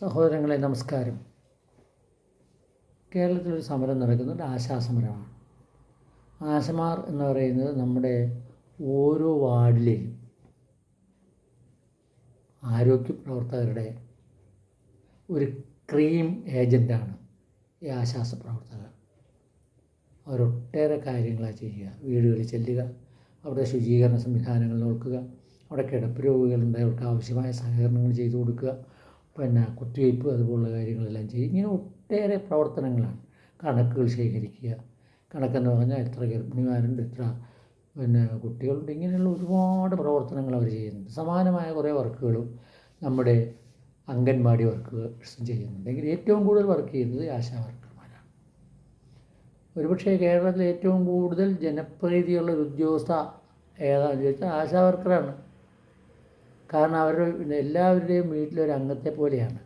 സഹോദരങ്ങളെ നമസ്കാരം. കേരളത്തിലൊരു സമരം നടക്കുന്നുണ്ട്. ആശാസമരമാണ്. ആശമാർ എന്ന് പറയുന്നത് നമ്മുടെ ഓരോ വാർഡിലെയും ആരോഗ്യ പ്രവർത്തകരുടെ ഒരു ക്രീം ഏജന്റാണ് ഈ ആശാസ പ്രവർത്തകർ അവരൊട്ടേറെ കാര്യങ്ങളാണ് ചെയ്യുക. വീടുകളിൽ ചെല്ലുക അവിടെ ശുചീകരണ സംവിധാനങ്ങൾ നോക്കുക അവിടെ കിടപ്പ് രോഗികളുണ്ട് അവർക്ക് ആവശ്യമായ സഹകരണങ്ങൾ ചെയ്തു കൊടുക്കുക പിന്നെ കുത്തിവയ്പ്പ് അതുപോലുള്ള കാര്യങ്ങളെല്ലാം ചെയ്യും. ഇങ്ങനെ ഒട്ടേറെ പ്രവർത്തനങ്ങളാണ്. കണക്കുകൾ ശേഖരിക്കുക. കണക്കെന്ന് പറഞ്ഞാൽ എത്ര ഗർഭിണിമാരുണ്ട് എത്ര പിന്നെ കുട്ടികളുണ്ട് ഇങ്ങനെയുള്ള ഒരുപാട് പ്രവർത്തനങ്ങൾ അവർ ചെയ്യുന്നുണ്ട്. സമാനമായ കുറേ വർക്കുകളും നമ്മുടെ അംഗൻവാടി വർക്കേഴ്സും ചെയ്യുന്നുണ്ട്. എങ്കിൽ ഏറ്റവും കൂടുതൽ വർക്ക് ചെയ്യുന്നത് ആശാ വർക്കർമാരാണ്. ഒരുപക്ഷേ കേരളത്തിൽ ഏറ്റവും കൂടുതൽ ജനപ്രീതിയുള്ള ഒരു ഉദ്യോഗസ്ഥ ഏതാണെന്ന് ചോദിച്ചാൽ ആശാ വർക്കറാണ്. കാരണം അവർ എല്ലാവരുടെയും വീട്ടിലൊരു അംഗത്തെ പോലെയാണ്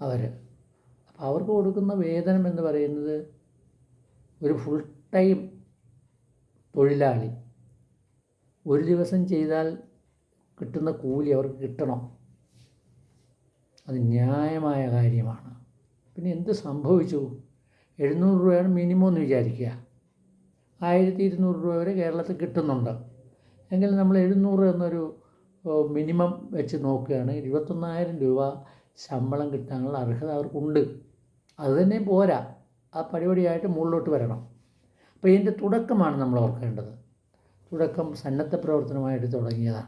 അവർ അപ്പോൾ അവർക്ക് കൊടുക്കുന്ന വേതനം എന്ന് പറയുന്നത് ഒരു ഫുൾ ടൈം തൊഴിലാളി ഒരു ദിവസം ചെയ്താൽ കിട്ടുന്ന കൂലി അവർക്ക് കിട്ടണം. അത് ന്യായമായ കാര്യമാണ്. പിന്നെ എന്ത് സംഭവിച്ചു? എഴുന്നൂറ് രൂപയാണ് മിനിമം എന്ന് വിചാരിക്കുക. ആയിരത്തി ഇരുന്നൂറ് രൂപ വരെ കേരളത്തിൽ കിട്ടുന്നുണ്ട്. എങ്കിൽ നമ്മൾ എഴുന്നൂറ് എന്നൊരു മിനിമം വെച്ച് നോക്കുകയാണ് ഇരുപത്തൊന്നായിരം രൂപ ശമ്പളം കിട്ടാനുള്ള അർഹത അവർക്കുണ്ട്. അത് തന്നെ പോരാ. ആ പടിപടിയായിട്ട് മുകളിലോട്ട് വരണം. അപ്പോൾ ഇതിന്റെ തുടക്കമാണ് നമ്മൾ ഓർക്കേണ്ടത്. തുടക്കം സന്നദ്ധ പ്രവർത്തനമായിട്ട് തുടങ്ങിയതാണ്.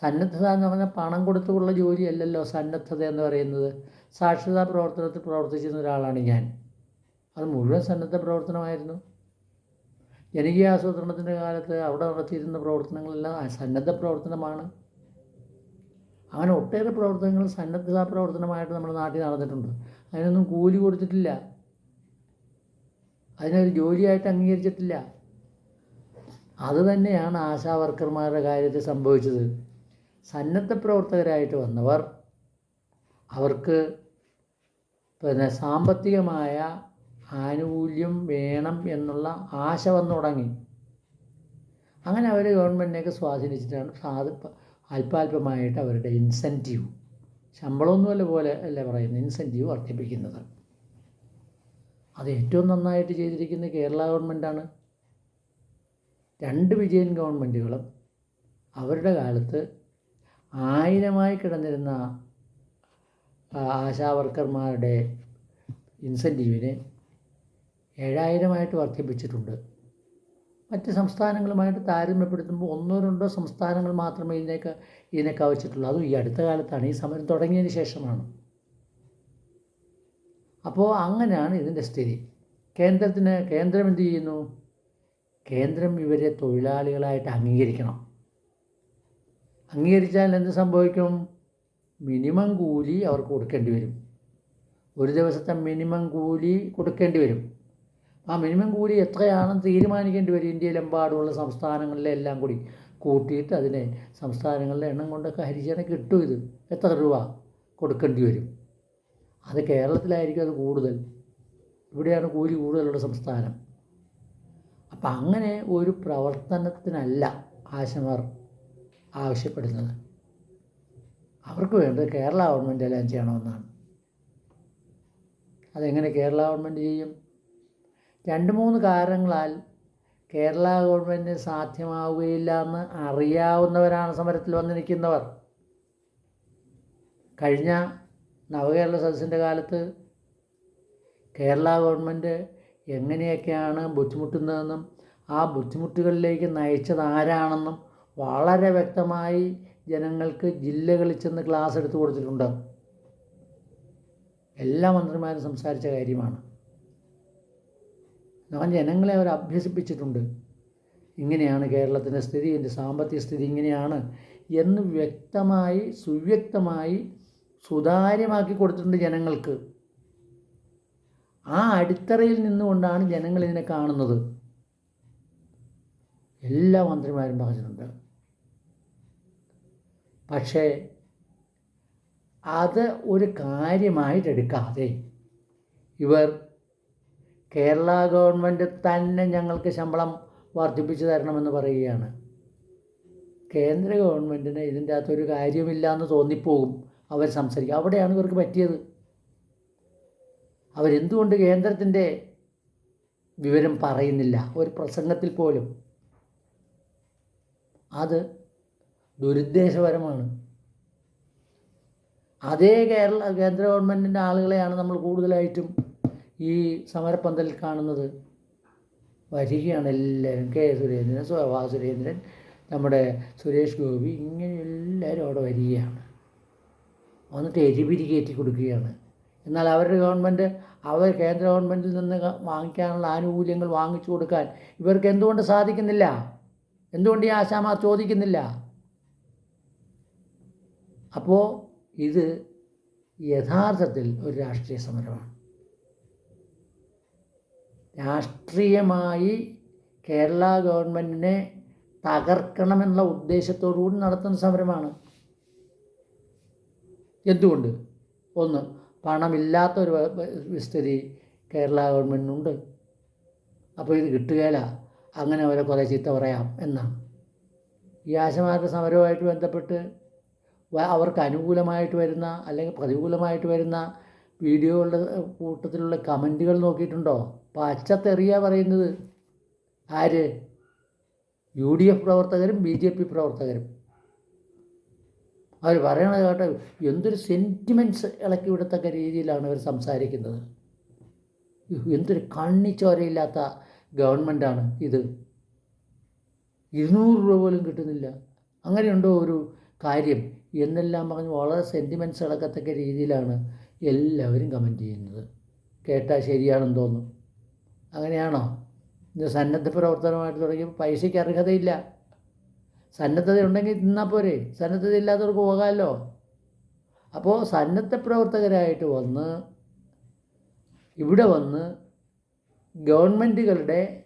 സന്നദ്ധത എന്ന് പറഞ്ഞാൽ പണം കൊടുത്തുള്ള ജോലിയല്ലല്ലോ സന്നദ്ധത എന്ന് പറയുന്നത്. സാക്ഷരതാ പ്രവർത്തനത്തിൽ പ്രവർത്തിച്ചിരുന്ന ഒരാളാണ് ഞാൻ. അത് മുഴുവൻ സന്നദ്ധ പ്രവർത്തനമായിരുന്നു. ജനകീയ ആസൂത്രണത്തിന്റെ കാലത്ത് അവിടെ നടത്തിയിരുന്ന പ്രവർത്തനങ്ങളെല്ലാം സന്നദ്ധ പ്രവർത്തനമാണ്. അങ്ങനെ ഒട്ടേറെ പ്രവർത്തനങ്ങൾ സന്നദ്ധതാ പ്രവർത്തനമായിട്ട് നമ്മുടെ നാട്ടിൽ നടന്നിട്ടുണ്ട്. അതിനൊന്നും കൂലി കൊടുത്തിട്ടില്ല. അതിനൊരു ജോലിയായിട്ട് അംഗീകരിച്ചിട്ടില്ല. അത് തന്നെയാണ് ആശാ വർക്കർമാരുടെ കാര്യത്തിൽ സംഭവിച്ചത്. സന്നദ്ധ പ്രവർത്തകരായിട്ട് വന്നവർ അവർക്ക് പിന്നെ സാമ്പത്തികമായ ആനുകൂല്യം വേണം എന്നുള്ള ആശ വന്നു തുടങ്ങി. അങ്ങനെ അവർ ഗവൺമെന്റിനെയൊക്കെ സ്വാധീനിച്ചിട്ടാണ് സാധ അല്പാൽപമായിട്ട് അവരുടെ ഇൻസെന്റീവ് ശമ്പളമൊന്നുമല്ല പോലെ അല്ല പറയുന്നത് ഇൻസെന്റീവ് വർദ്ധിപ്പിക്കുന്നത്. അത് ഏറ്റവും നന്നായിട്ട് ചെയ്തിരിക്കുന്ന കേരള ഗവൺമെന്റാണ് രണ്ട് വിജയൻ ഗവൺമെന്റുകളും അവരുടെ കാലത്ത് ആയിരമായി കിടന്നിരുന്ന ആശാവർക്കർമാരുടെ ഇൻസെന്റീവിനെ ഏഴായിരമായിട്ട് വർദ്ധിപ്പിച്ചിട്ടുണ്ട്. മറ്റ് സംസ്ഥാനങ്ങളുമായിട്ട് താരതമ്യപ്പെടുത്തുമ്പോൾ ഒന്നോ രണ്ടോ സംസ്ഥാനങ്ങൾ മാത്രമേ ഇതിനേക്ക് ഇതിനെ കവച്ചിട്ടുള്ളൂ അതും ഈ അടുത്ത കാലത്താണ്. ഈ സമരം തുടങ്ങിയതിന് ശേഷമാണ്. അപ്പോൾ അങ്ങനെയാണ് ഇതിന്റെ സ്ഥിതി. കേന്ദ്രത്തിന് കേന്ദ്രം എന്ത് ചെയ്യുന്നു? കേന്ദ്രം ഇവരെ തൊഴിലാളികളായിട്ട് അംഗീകരിക്കണം. അംഗീകരിച്ചാൽ എന്ത് സംഭവിക്കും? മിനിമം കൂലി അവർക്ക് കൊടുക്കേണ്ടി വരും. ഒരു ദിവസത്തെ മിനിമം കൂലി കൊടുക്കേണ്ടി വരും. ആ മിനിമം കൂലി എത്രയാണെന്ന് തീരുമാനിക്കേണ്ടി വരും ഇന്ത്യയിലെമ്പാടുമുള്ള സംസ്ഥാനങ്ങളിലെ എല്ലാം കൂടി. കൂട്ടിയിട്ട് അതിനെ സംസ്ഥാനങ്ങളിലെ എണ്ണം കൊണ്ടൊക്കെ ഹരിജന കിട്ടും ഇത്. എത്ര രൂപ കൊടുക്കേണ്ടി വരും? അത് കേരളത്തിലായിരിക്കും അത് കൂടുതൽ. ഇവിടെയാണ് കൂലി കൂടുതലുള്ള സംസ്ഥാനം. അപ്പം അങ്ങനെ ഒരു പ്രവർത്തനത്തിനല്ല ആശമാർ ആവശ്യപ്പെടുന്നത്. അവർക്ക് വേണ്ടത് കേരള ഗവൺമെന്റ് എല്ലാം ചെയ്യണമെന്നാണ്. അതെങ്ങനെ കേരള ഗവൺമെന്റ് ചെയ്യും? രണ്ട് മൂന്ന് കാരണങ്ങളാൽ കേരള ഗവൺമെന്റ് സാധ്യമാവുകയില്ല എന്ന് അറിയാവുന്നവരാണ് സമരത്തിൽ വന്നിരിക്കുന്നവർ. കഴിഞ്ഞ നവകേരള സദസ്സിന്റെ കാലത്ത് കേരള ഗവൺമെന്റ് എങ്ങനെയൊക്കെയാണ് ബുദ്ധിമുട്ടുന്നതെന്നും ആ ബുദ്ധിമുട്ടുകളിലേക്ക് നയിച്ചത് ആരാണെന്നും വളരെ വ്യക്തമായി ജനങ്ങൾക്ക് ജില്ലകളിൽ ചെന്ന് ക്ലാസ് എടുത്തു കൊടുത്തിട്ടുണ്ട്. എല്ലാ മന്ത്രിമാരും സംസാരിച്ച കാര്യമാണ്. ജനങ്ങളെ അവർ അഭ്യസിപ്പിച്ചിട്ടുണ്ട്. ഇങ്ങനെയാണ് കേരളത്തിന്റെ സ്ഥിതി എന്റെ സാമ്പത്തിക സ്ഥിതി ഇങ്ങനെയാണ് എന്ന് വ്യക്തമായി സുവ്യക്തമായി സുതാര്യമാക്കി കൊടുത്തിട്ടുണ്ട് ജനങ്ങൾക്ക്. ആ അടിത്തറയിൽ നിന്നുകൊണ്ടാണ് ജനങ്ങൾ ഇതിനെ കാണുന്നത്. എല്ലാ മന്ത്രിമാരും പറഞ്ഞിട്ടുണ്ട്. പക്ഷേ അത് ഒരു കാര്യമായിട്ടെടുക്കാതെ ഇവർ കേരള ഗവൺമെന്റ് തന്നെ ഞങ്ങൾക്ക് ശമ്പളം വർദ്ധിപ്പിച്ചു തരണമെന്ന് പറയുകയാണ്. കേന്ദ്ര ഗവൺമെന്റിന് ഇതിന്റെ അകത്തൊരു കാര്യമില്ല എന്ന് തോന്നിപ്പോകും. അവർ സംസാരിക്കുക അവിടെയാണ് ഇവർക്ക് പറ്റിയത്. അവരെന്തുകൊണ്ട് കേന്ദ്രത്തിന്റെ വിവരം പറയുന്നില്ല? ഒരു പ്രസംഗത്തിൽ പോലും. അത് ദുരുദ്ദേശപരമാണ്. അതേ കേരള കേന്ദ്ര ഗവൺമെന്റിന്റെ ആളുകളെയാണ് നമ്മൾ കൂടുതലായിട്ടും ഈ സമരപ്പന്തലിൽ കാണുന്നത് വരികയാണ് എല്ലാവരും. കെ. സുരേന്ദ്രൻ സ്വഭാ സുരേന്ദ്രൻ നമ്മുടെ സുരേഷ് ഗോപി ഇങ്ങനെ എല്ലാവരും അവിടെ വരികയാണ്. വന്നിട്ട് എരിപിരി കയറ്റി കൊടുക്കുകയാണ്. എന്നാൽ അവരുടെ ഗവൺമെന്റ് അവർ കേന്ദ്ര ഗവൺമെന്റിൽ നിന്ന് വാങ്ങിക്കാനുള്ള ആനുകൂല്യങ്ങൾ വാങ്ങിച്ചു കൊടുക്കാൻ ഇവർക്ക് എന്തുകൊണ്ട് സാധിക്കുന്നില്ല? എന്തുകൊണ്ട് ഈ ആശാമാർ ചോദിക്കുന്നില്ല? അപ്പോൾ ഇത് യഥാർത്ഥത്തിൽ ഒരു രാഷ്ട്രീയ സമരമാണ്. രാഷ്ട്രീയമായി കേരള ഗവൺമെന്റിനെ തകർക്കണമെന്നുള്ള ഉദ്ദേശത്തോടു കൂടി നടത്തുന്ന സമരമാണ്. എന്തുകൊണ്ട്? ഒന്ന് പണമില്ലാത്ത ഒരു സ്ഥിതി കേരള ഗവൺമെന്റിനുണ്ട് അപ്പോൾ ഇത് കിട്ടുകയില്ല അങ്ങനെ അവരെ കുറേ ചീത്ത പറയാം എന്നാണ്. ഈ ആശമാരുടെ സമരവുമായിട്ട് ബന്ധപ്പെട്ട് അവർക്ക് അനുകൂലമായിട്ട് വരുന്ന അല്ലെങ്കിൽ പ്രതികൂലമായിട്ട് വരുന്ന വീഡിയോകളുടെ കൂട്ടത്തിലുള്ള കമന്റുകൾ നോക്കിയിട്ടുണ്ടോ? പച്ചത്തെറിയ പറയുന്നത്. ആര്? യു ഡി എഫ് പ്രവർത്തകരും ബി ജെ പി പ്രവർത്തകരും. അവർ പറയണത് കേട്ടോ എന്തൊരു സെന്റിമെന്റ്സ് ഇളക്കി വിടത്തക്ക രീതിയിലാണ് അവർ സംസാരിക്കുന്നത്. എന്തൊരു കണ്ണിച്ചോരയില്ലാത്ത ഗവൺമെന്റാണ് ഇത്. ഇരുന്നൂറ് രൂപ പോലും കിട്ടുന്നില്ല. അങ്ങനെയുണ്ടോ ഒരു കാര്യം? എന്നെല്ലാം പറഞ്ഞ് വളരെ സെന്റിമെന്റ്സ് ഇളക്കത്തക്ക രീതിയിലാണ് എല്ലാവരും കമന്റ് ചെയ്യുന്നത്. കേട്ടാൽ ശരിയാണെന്ന് തോന്നും. അങ്ങനെയാണോ? ഇത് സന്നദ്ധ പ്രവർത്തനമായിട്ട് തുടങ്ങിയപ്പോൾ പൈസയ്ക്ക് അർഹതയില്ല. സന്നദ്ധത ഉണ്ടെങ്കിൽ തിന്നാൽ പോരെ. സന്നദ്ധത ഇല്ലാത്തവർക്ക് പോകാമല്ലോ. അപ്പോൾ സന്നദ്ധ പ്രവർത്തകരായിട്ട് വന്ന് ഇവിടെ വന്ന് ഗവൺമെന്റുകളുടെ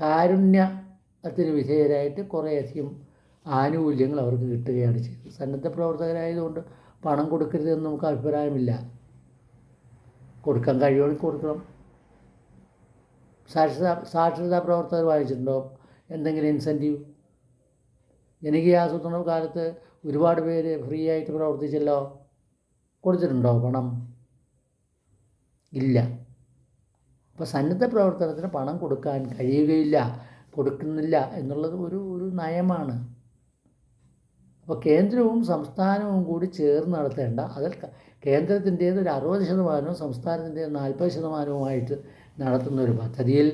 കാരുണ്യത്തിന് വിധേയരായിട്ട് കുറേയധികം ആനുകൂല്യങ്ങൾ അവർക്ക് കിട്ടുകയാണ് ചെയ്തത്. സന്നദ്ധ പ്രവർത്തകരായതുകൊണ്ട് പണം കൊടുക്കരുതെന്ന് നമുക്ക് അഭിപ്രായമില്ല. കൊടുക്കാൻ കഴിയുമെങ്കിൽ കൊടുക്കണം. സാക്ഷരത സാക്ഷരതാ പ്രവർത്തകർ വാങ്ങിച്ചിട്ടുണ്ടോ എന്തെങ്കിലും ഇൻസെന്റീവ് എനിക്ക് ഈ ആസൂത്രണ കാലത്ത് ഒരുപാട് പേര് ഫ്രീ ആയിട്ട് പ്രവർത്തിച്ചല്ലോ. കൊടുത്തിട്ടുണ്ടോ പണം? ഇല്ല. അപ്പോൾ സന്നദ്ധ പ്രവർത്തനത്തിന് പണം കൊടുക്കാൻ കഴിയുകയില്ല കൊടുക്കുന്നില്ല എന്നുള്ളത് ഒരു ഒരു നയമാണ്. അപ്പോൾ കേന്ദ്രവും സംസ്ഥാനവും കൂടി ചേർന്ന് നടത്തേണ്ട അതിൽ കേന്ദ്രത്തിന്റേത് ഒരു അറുപത് ശതമാനവും സംസ്ഥാനത്തിന്റേത് നാൽപ്പത് ശതമാനവുമായിട്ട് നടത്തുന്ന ഒരു പദ്ധതിയിൽ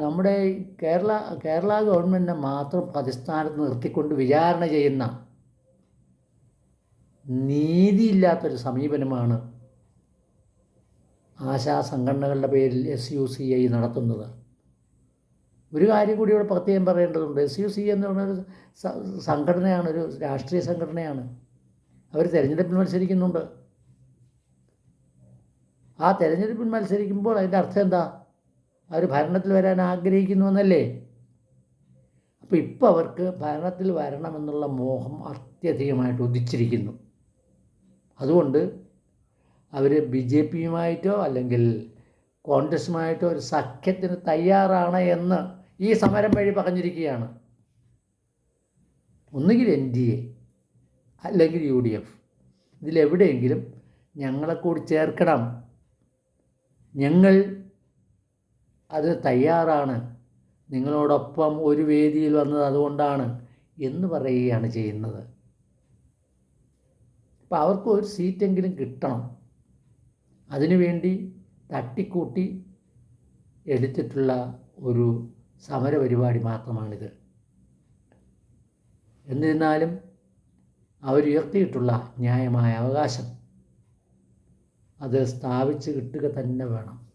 നമ്മുടെ കേരള കേരള ഗവൺമെന്റിനെ മാത്രം അധിസ്ഥാനത്ത് നിർത്തിക്കൊണ്ട് വിചാരണ ചെയ്യുന്ന നീതിയില്ലാത്തൊരു സമീപനമാണ് ആശാ സംഘടനകളുടെ പേരിൽ എസ് യു സി ഐ നടത്തുന്നത്. ഒരു കാര്യം കൂടി ഇവിടെ പ്രത്യേകം പറയേണ്ടതുണ്ട്. എസ് യു സി എന്ന് പറഞ്ഞൊരു സംഘടനയാണ് ഒരു രാഷ്ട്രീയ സംഘടനയാണ്. അവർ തിരഞ്ഞെടുപ്പിൽ മത്സരിക്കുന്നുണ്ട്. ആ തിരഞ്ഞെടുപ്പിൽ മത്സരിക്കുമ്പോൾ അതിന്റെ അർത്ഥം എന്താ? അവർ ഭരണത്തിൽ വരാൻ ആഗ്രഹിക്കുന്നു എന്നല്ലേ അപ്പോൾ ഇപ്പോൾ അവർക്ക് ഭരണത്തിൽ വരണമെന്നുള്ള മോഹം അത്യധികമായിട്ട് ഉദിച്ചിരിക്കുന്നു. അതുകൊണ്ട് അവർ ബി ജെ പിയുമായിട്ടോ അല്ലെങ്കിൽ കോൺഗ്രസ്സുമായിട്ടോ ഒരു സഖ്യത്തിന് തയ്യാറാണ് എന്ന് ഈ സമരം വഴി പറഞ്ഞിരിക്കുകയാണ്. ഒന്നുകിൽ എൻ ഡി എ അല്ലെങ്കിൽ യു ഡി എഫ്. ഇതിലെവിടെയെങ്കിലും ഞങ്ങളെ കൂടി ചേർക്കണം. ഞങ്ങൾ അത് തയ്യാറാണ്. നിങ്ങളോടൊപ്പം ഒരു വേദിയിൽ വന്നത് അതുകൊണ്ടാണ് എന്ന് പറയുകയാണ് ചെയ്യുന്നത്. അപ്പോൾ അവർക്ക് ഒരു സീറ്റെങ്കിലും കിട്ടണം. അതിനുവേണ്ടി തട്ടിക്കൂട്ടി എടുത്തിട്ടുള്ള ഒരു സമര പരിപാടി മാത്രമാണിത്. എന്നിരുന്നാലും അവരുയർത്തിയിട്ടുള്ള ന്യായമായ അവകാശം അത് സ്ഥാപിച്ച് കിട്ടുക തന്നെ വേണം.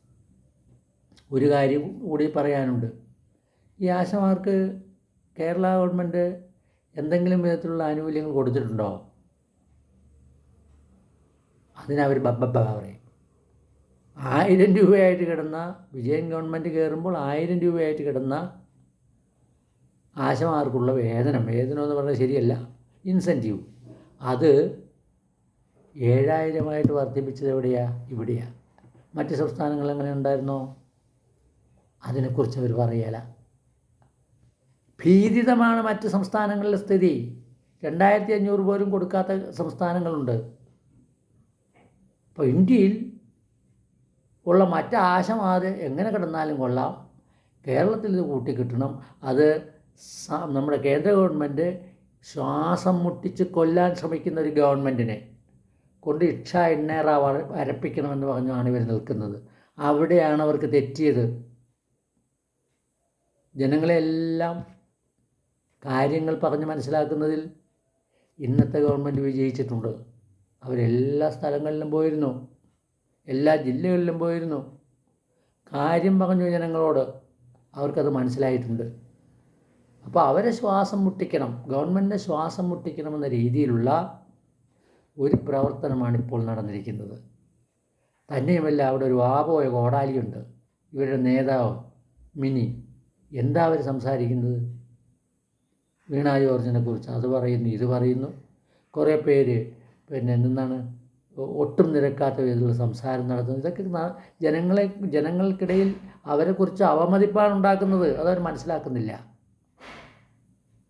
ഒരു കാര്യം കൂടി പറയാനുണ്ട്. ഈ ആശമാർക്ക് കേരള ഗവൺമെന്റ് എന്തെങ്കിലും വിധത്തിലുള്ള ആനുകൂല്യങ്ങൾ കൊടുത്തിട്ടുണ്ടോ? അതിനവർ ബബ്ബബ്ബ പറയും. ആയിരം രൂപയായിട്ട് കിടന്ന വിജയൻ ഗവൺമെന്റ് കയറുമ്പോൾ ആയിരം രൂപയായിട്ട് കിടന്ന ആശമാർക്കുള്ള വേതനം വേതനം എന്ന് പറഞ്ഞാൽ ശരിയല്ല ഇൻസെന്റീവ് അത് ഏഴായിരമായിട്ട് വർദ്ധിപ്പിച്ചത് എവിടെയാണ് ഇവിടെയാണ് മറ്റ് സംസ്ഥാനങ്ങൾ എങ്ങനെ ഉണ്ടായിരുന്നോ? അതിനെക്കുറിച്ച് അവർ പറയല. ഭീതിതമാണ് മറ്റ് സംസ്ഥാനങ്ങളിലെ സ്ഥിതി. രണ്ടായിരത്തി അഞ്ഞൂറ് പോലും കൊടുക്കാത്ത സംസ്ഥാനങ്ങളുണ്ട്. അപ്പോൾ ഇന്ത്യയിൽ ഉള്ള മറ്റ് ആശമാത് എങ്ങനെ കിടന്നാലും കൊള്ളാം. കേരളത്തിൽ ഇത് കൂട്ടിക്കിട്ടണം. അത് നമ്മുടെ കേന്ദ്ര ഗവൺമെന്റ് ശ്വാസം മുട്ടിച്ച് കൊല്ലാൻ ശ്രമിക്കുന്ന ഒരു ഗവൺമെന്റിനെ കൊണ്ട് ഇക്ഷ എണ്ണേറ വര- വരപ്പിക്കണമെന്ന് പറഞ്ഞാണ് ഇവർ നിൽക്കുന്നത്. അവിടെയാണ് അവർക്ക് തെറ്റിയത്. ജനങ്ങളെല്ലാം കാര്യങ്ങൾ പറഞ്ഞ് മനസ്സിലാക്കുന്നതിൽ ഇന്നത്തെ ഗവൺമെന്റ് വിജയിച്ചിട്ടുണ്ട്. അവരെല്ലാ സ്ഥലങ്ങളിലും പോയിരുന്നു. എല്ലാ ജില്ലകളിലും പോയിരുന്നു. കാര്യം പറഞ്ഞു ജനങ്ങളോട് അവർക്കത് മനസ്സിലായിട്ടുണ്ട്. അപ്പോൾ അവരെ ശ്വാസം മുട്ടിക്കണം ഗവൺമെന്റിനെ ശ്വാസം മുട്ടിക്കണമെന്ന രീതിയിലുള്ള ഒരു പ്രവർത്തനമാണ് ഇപ്പോൾ നടന്നിരിക്കുന്നത്. തന്നെയുമല്ല അവിടെ ഒരു വാപോയ കോടാലിയുണ്ട്. ഇവരുടെ നേതാവ് മിനി. എന്താ അവർ സംസാരിക്കുന്നത്? വീണ ജോർജിനെ കുറിച്ച് അത് പറയുന്നു ഇത് പറയുന്നു. കുറേ പേര് പിന്നെ എന്താണ് ഒട്ടും നിരക്കാത്ത വിധത്തിലുള്ള സംസാരം നടത്തുന്നു ഇതൊക്കെ ജനങ്ങളെ ജനങ്ങൾക്കിടയിൽ അവരെക്കുറിച്ച് അവമതിപ്പാണ് ഉണ്ടാക്കുന്നത്. അതവർ മനസ്സിലാക്കുന്നില്ല.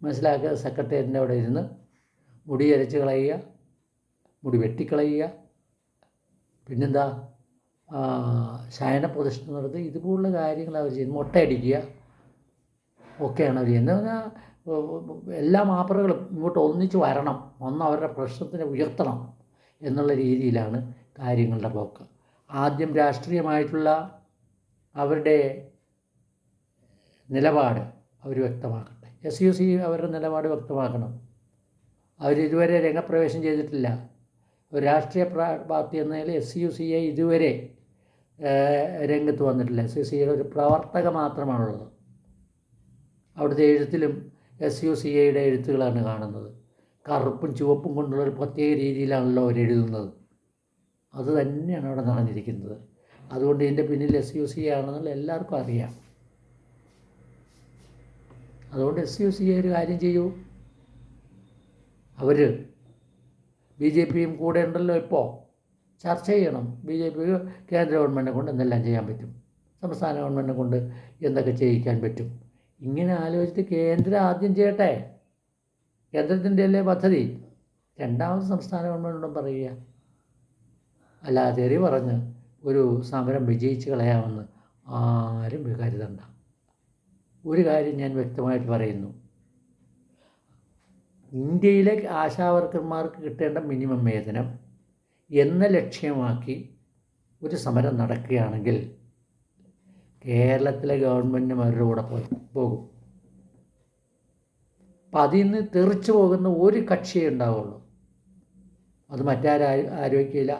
മനസ്സിലാക്കുക സെക്രട്ടേറിയറ്റിന്റെ അവിടെ ഇരുന്ന് മുടി അരച്ച് കളയുക മുടി വെട്ടിക്കളയുക പിന്നെന്താ ശയന പ്രദർശനം നടത്തി ഇതുപോലുള്ള കാര്യങ്ങൾ അവർ ചെയ്യുന്നു. മുട്ടയടിക്കുക ഒക്കെയാണ് അവർ ചെയ്യുന്നത്. പറഞ്ഞാൽ എല്ലാ മാപ്പറകളും ഇങ്ങോട്ട് ഒന്നിച്ച് വരണം. ഒന്ന് അവരുടെ പ്രശ്നത്തിനെ ഉയർത്തണം. എന്നുള്ള രീതിയിലാണ് കാര്യങ്ങളുടെ പോക്ക്. ആദ്യം രാഷ്ട്രീയമായിട്ടുള്ള അവരുടെ നിലപാട് അവർ വ്യക്തമാക്കട്ടെ. എസ് യു സി അവരുടെ നിലപാട് വ്യക്തമാക്കണം. അവരിതുവരെ രംഗപ്രവേശം ചെയ്തിട്ടില്ല. ഒരു രാഷ്ട്രീയ പാർട്ടി എന്ന നിലയിൽ എസ് യു സി ഐ ഇതുവരെ രംഗത്ത് വന്നിട്ടില്ല. എസ് യു സിയുടെ ഒരു പ്രവർത്തക മാത്രമാണുള്ളത്. അവിടുത്തെ എഴുത്തിലും എസ് യു സി എയുടെ എഴുത്തുകളാണ് കാണുന്നത്. കറുപ്പും ചുവപ്പും കൊണ്ടുള്ള ഒരു പ്രത്യേക രീതിയിലാണല്ലോ അവർ എഴുതുന്നത്. അത് തന്നെയാണ് അവിടെ നടന്നിരിക്കുന്നത്. അതുകൊണ്ട് ഇതിന്റെ പിന്നിൽ എസ് യു സി ആണെന്നുള്ള എല്ലാവർക്കും അറിയാം. അതുകൊണ്ട് എസ് യു സി ഒരു കാര്യം ചെയ്യൂ. അവർ ബി ജെ പിയും കൂടെ ഉണ്ടല്ലോ ഇപ്പോൾ ചർച്ച ചെയ്യണം. ബി ജെ പി കേന്ദ്ര ഗവൺമെന്റിനെ കൊണ്ട് എന്തെല്ലാം ചെയ്യാൻ പറ്റും? സംസ്ഥാന ഗവൺമെന്റിനെ കൊണ്ട് എന്തൊക്കെ ചെയ്യിക്കാൻ പറ്റും? ഇങ്ങനെ ആലോചിച്ചിട്ട് കേന്ദ്രം ആദ്യം ചെയ്യട്ടെ. കേന്ദ്രത്തിന്റെ അല്ലേ പദ്ധതി? രണ്ടാമത് സംസ്ഥാന ഗവൺമെന്റിനോടും പറയുക. അല്ലാതെ തെറി പറഞ്ഞ് ഒരു സമരം വിജയിച്ച് കളയാമെന്ന് ആരും കരുതണ്ട ഒരു കാര്യം ഞാൻ വ്യക്തമായിട്ട് പറയുന്നു. ഇന്ത്യയിലെ ആശാവർക്കർമാർക്ക് കിട്ടേണ്ട മിനിമം വേതനം എന്ന ലക്ഷ്യമാക്കി ഒരു സമരം നടക്കുകയാണെങ്കിൽ കേരളത്തിലെ ഗവൺമെന്റും അവരുടെ കൂടെ പോകും. അപ്പം അതിൽ നിന്ന് തെറിച്ചു പോകുന്ന ഒരു കക്ഷിയേ ഉണ്ടാവുള്ളൂ. അത് മറ്റാരും ആരോഗ്യമില്ല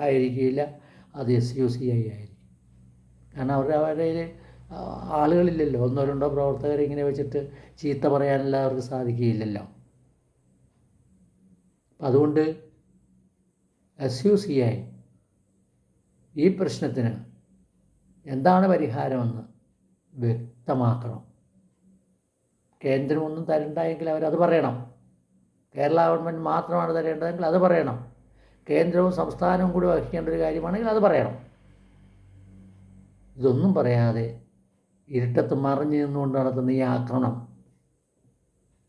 ആയിരിക്കില്ല അത് എസ് യു സി ഐ ആയിരിക്കും. കാരണം അവരുടെ അവരുടെ ആളുകളില്ലല്ലോ. ഒന്നോ രണ്ടോ പ്രവർത്തകരെ ഇങ്ങനെ വെച്ചിട്ട് ചീത്ത പറയാനല്ല അവർക്ക് സാധിക്കുകയില്ലല്ലോ. അതുകൊണ്ട് എസ് യു സി ഐ ഈ പ്രശ്നത്തിന് എന്താണ് പരിഹാരമെന്ന് വ്യക്തമാക്കണം. കേന്ദ്രമൊന്നും തരണ്ടായെങ്കിൽ അവരത് പറയണം. കേരള ഗവൺമെന്റ് മാത്രമാണ് തരേണ്ടതെങ്കിൽ അത് പറയണം. കേന്ദ്രവും സംസ്ഥാനവും കൂടി വഹിക്കേണ്ട ഒരു കാര്യമാണെങ്കിൽ അത് പറയണം. ഇതൊന്നും പറയാതെ ഇരുട്ടത്ത് മറിഞ്ഞു നിന്നുകൊണ്ട് നടത്തുന്ന ഈ ആക്രമണം.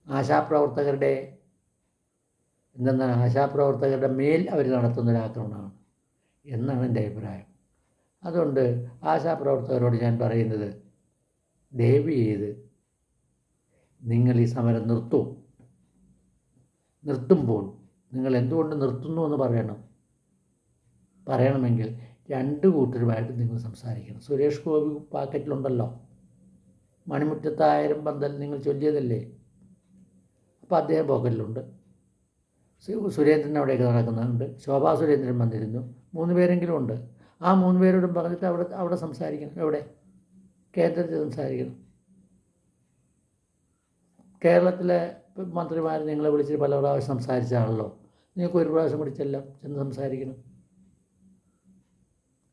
ആശാപ്രവർത്തകരുടെ എന്തെന്നാണ് ആശാപ്രവർത്തകരുടെ മേൽ അവർ നടത്തുന്ന എന്നാണ് എന്റെ അഭിപ്രായം. അതുകൊണ്ട് ആശാപ്രവർത്തകരോട് ഞാൻ പറയുന്നത് ദയവ് ചെയ്ത് നിങ്ങൾ ഈ സമരം നിർത്തൂ. നിർത്തുമ്പോൾ നിങ്ങൾ എന്തുകൊണ്ട് നിർത്തുന്നു എന്ന് പറയണം. പറയണമെങ്കിൽ രണ്ട് കൂട്ടരുമായിട്ട് നിങ്ങൾ സംസാരിക്കണം. സുരേഷ് ഗോപി പാക്കറ്റിലുണ്ടല്ലോ. മണിമുറ്റത്തായിരം പന്തൽ നിങ്ങൾ ചൊല്ലിയതല്ലേ? അപ്പോൾ അദ്ദേഹം പോക്കറ്റിലുണ്ട്. സുരേന്ദ്രൻ അവിടെയൊക്കെ നടക്കുന്നുണ്ട്. ശോഭാ സുരേന്ദ്രൻ വന്നിരുന്നു. മൂന്ന് പേരെങ്കിലും ഉണ്ട്. ആ മൂന്ന് പേരോടും പറഞ്ഞിട്ട് അവിടെ അവിടെ സംസാരിക്കണം. എവിടെ? കേന്ദ്രത്തിൽ സംസാരിക്കണം. കേരളത്തിലെ മന്ത്രിമാർ നിങ്ങളെ വിളിച്ചിട്ട് പല പ്രാവശ്യം സംസാരിച്ചാണല്ലോ. നിങ്ങൾക്ക് ഒരു പ്രാവശ്യം വിളിച്ചല്ല ചെന്ന് സംസാരിക്കണം.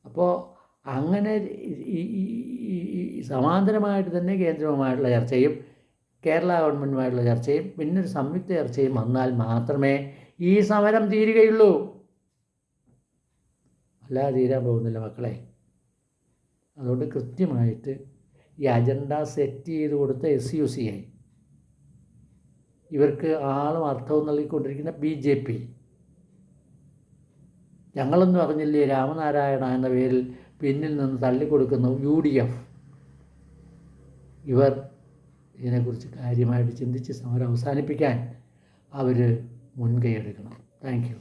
അപ്പോൾ അങ്ങനെ ഈ- സമാന്തരമായിട്ട് തന്നെ കേന്ദ്രവുമായിട്ടുള്ള ചർച്ചയും കേരള ഗവൺമെന്റുമായിട്ടുള്ള ചർച്ചയും പിന്നെ ഒരു സംയുക്ത ചർച്ചയും വന്നാൽ മാത്രമേ ഈ സമരം തീരുകയുള്ളൂ. അല്ലാതെ തീരാൻ പോകുന്നില്ല മക്കളെ. അതുകൊണ്ട് കൃത്യമായിട്ട് ഈ അജണ്ട സെറ്റ് ചെയ്ത് കൊടുത്ത എസ് യു സി ഐ ഇവർക്ക് ആളും അർത്ഥവും നൽകിക്കൊണ്ടിരിക്കുന്ന ബി ജെ പി. ഞങ്ങളെന്ന് പറഞ്ഞില്ലേ രാമനാരായണ എന്ന പേരിൽ പിന്നിൽ നിന്ന് തള്ളിക്കൊടുക്കുന്ന യു ഡി എഫ്. ഇവർ ഇതിനെക്കുറിച്ച് കാര്യമായിട്ട് ചിന്തിച്ച് സമരം അവസാനിപ്പിക്കാൻ അവർ മുൻകൈ എടുക്കണം. Thank you.